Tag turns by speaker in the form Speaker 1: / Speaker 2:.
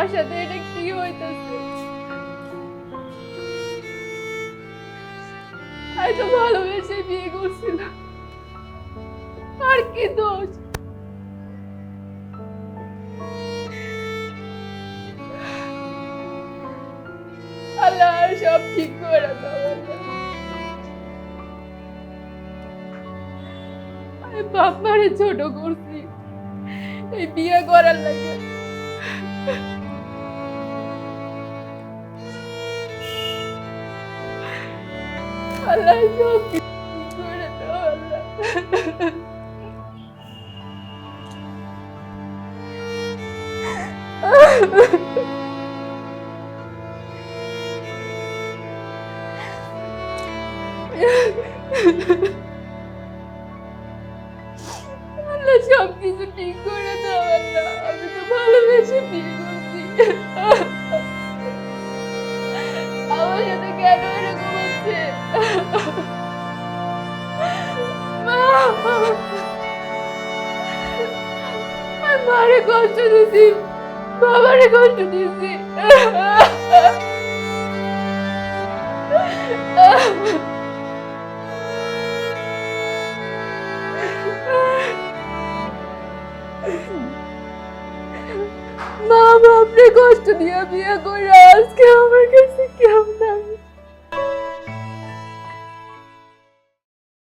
Speaker 1: মার সাথে এটা কি হইতেছে? আমি তো ভালোবেসে বিয়ে করছিলাম। আর কি দোষ? আল্লাহ সব ঠিক করে দাও। আমি ছোট করছি। এই বিয়ে করার লাগে। আল্লাহ সব করে দাও আল্লাহ সব কিছু ঠিক করে দাও আল্লাহ। আমি তো ভালোবেসে বিয়ে করছি। মারে কষ্ট দিছি বাবারে কষ্ট দিছি মা, বাপরে কষ্ট দিয়ে বিয়ে করে, আজকে আমার কাছে কেমন